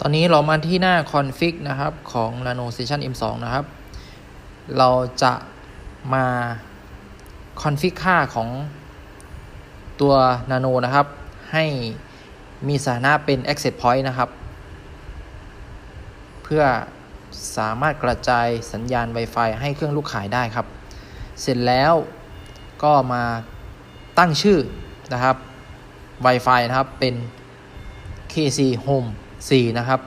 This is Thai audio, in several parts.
ตอนนี้เรามาที่หน้า config นะครับของ nano station m2 นะครับ เราจะมา config ค่าของตัว nano นะครับ ให้มีสถานะเป็น access point นะครับ เพื่อสามารถกระจายสัญญาณ Wi-Fi ให้เครื่องลูกขายได้ครับ เสร็จแล้วก็มาตั้งชื่อนะครับ Wi-Fi นะครับเป็น KC Home 4 นะครับ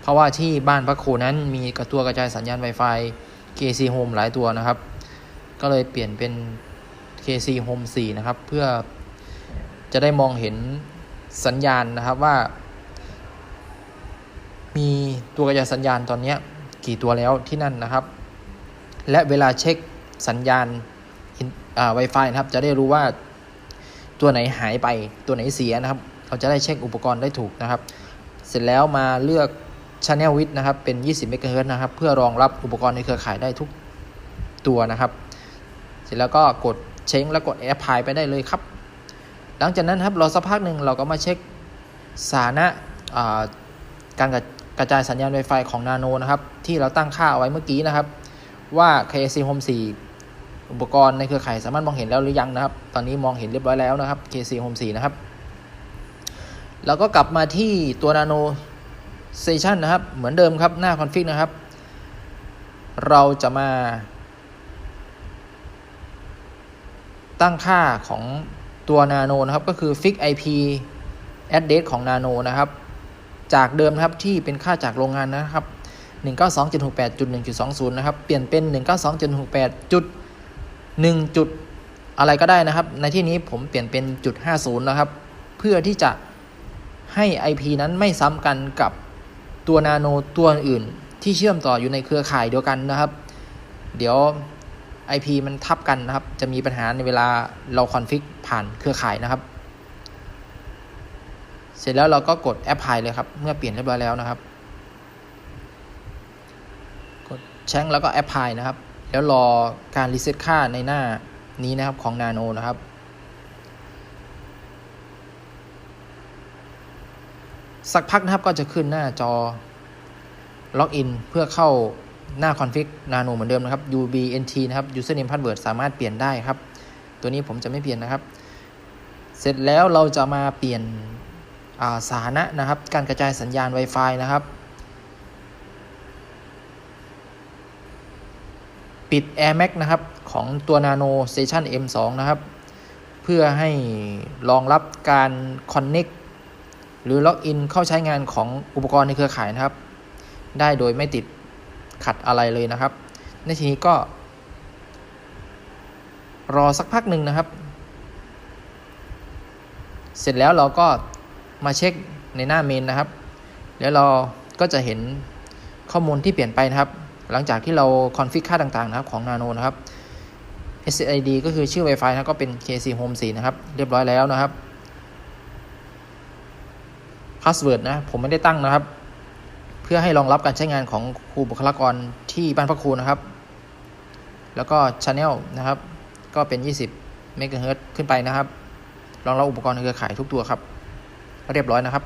เพราะว่าที่บ้านพระครูนั้นมีกระตัวกระจายสัญญาณ Wi-Fi KC Home หลายตัวนะครับ ก็เลยเปลี่ยนเป็น KC Home 4 นะครับ เพื่อจะได้มองเห็นสัญญาณนะครับว่า มีตัวกระจายสัญญาณตอนนี้กี่ตัวแล้วที่นั่นนะครับ และเวลาเช็คสัญญาณ Wi-Fi นะครับ จะได้รู้ว่าตัวไหนหายไปตัวไหนเสียนะครับ เราจะได้เช็คอุปกรณ์ได้ถูกนะครับ เสร็จแล้วมาเลือก Channel Width นะครับเป็น 20 MHz นะครับ เพื่อรองรับอุปกรณ์ในเครือข่ายได้ทุกตัวนะครับ เสร็จแล้วก็กดเช็คแล้วกด Apply ไปได้เลยครับ หลังจากนั้นครับรอสักพักหนึ่งเราก็มาเช็คสถานะการกระจายสัญญาณ Wi-Fi ของ Nano นะครับ ที่เราตั้งค่าเอาไว้เมื่อกี้นะครับ ว่า KC Home 4 อุปกรณ์ในเครือข่ายสามารถมองเห็นแล้วหรือยังนะครับ ตอนนี้มองเห็นเรียบร้อยแล้วนะครับ KC Home 4 นะครับ แล้วก็กลับมาที่ตัว Nano Station นะครับ เหมือนเดิมครับหน้า config นะครับ เราจะมา ตั้งค่าของตัว Nano นะครับ ก็คือ fix IP address ของ Nano นะครับ จากเดิมครับที่เป็นค่าจากโรงงานนะครับ 192.68.1.20 นะครับ เปลี่ยนเป็น 192.68จุด1จุดอะไรก็ได้นะครับ ในที่นี้ผมเปลี่ยนเป็นจุด50 นะครับ เพื่อที่จะ ให้ IP นั้นไม่ซ้ำกันกับตัวนาโนตัวอื่นที่เชื่อมต่ออยู่ในเครือข่ายเดียวกันนะครับ เดี๋ยว IP มันทับกันนะครับ จะมีปัญหาในเวลาเราคอนฟิกผ่านเครือข่ายนะครับ เสร็จแล้วเราก็กดแอปพลายเลยครับ เมื่อเปลี่ยนเรียบร้อยแล้วนะครับ กดแช้งแล้วก็แอปพลายนะครับ แล้วรอการรีเซ็ตค่าในหน้านี้นะครับของ Nano นะครับ สักพักนะครับก็จะขึ้นหน้าจอล็อกอินเพื่อเข้าหน้า config nano เหมือนเดิมนะครับ ubnt นะครับ username password สามารถเปลี่ยนได้ครับ ตัวนี้ผมจะไม่เปลี่ยนนะครับ เสร็จแล้วเราจะมาเปลี่ยนสถานะนะครับ การกระจายสัญญาณ Wi-Fi นะครับ ปิด Air Max นะครับ ของตัว Nano Station M2 นะครับ เพื่อให้รองรับการ Connect หรือล็อกอินเข้าใช้งานของอุปกรณ์ในเครือข่ายนะครับ ได้โดยไม่ติดขัดอะไรเลยนะครับ ในทีนี้ก็ รอสักพักหนึ่งนะครับ เสร็จแล้วเราก็มาเช็คในหน้าเมนนะครับ แล้วเราก็จะเห็นข้อมูลที่เปลี่ยนไปนะครับ หลังจากที่เราคอนฟิกค่าต่างๆนะครับของ Nano นะครับ SSID ก็คือชื่อ Wi-Fi นะก็เป็น KC Home 4 นะครับ เรียบร้อยแล้วนะครับ พาสเวิร์ดนะผมไม่ได้ตั้งนะครับ เพื่อให้รองรับการใช้งานของครูบุคลากรที่บ้านพระครูนะครับ แล้วก็ Channel นะครับ ก็เป็น 20เมกะเฮิรตซ์ขึ้นไปนะครับ รองรับอุปกรณ์เครือข่ายทุกตัวครับ เรียบร้อยนะครับ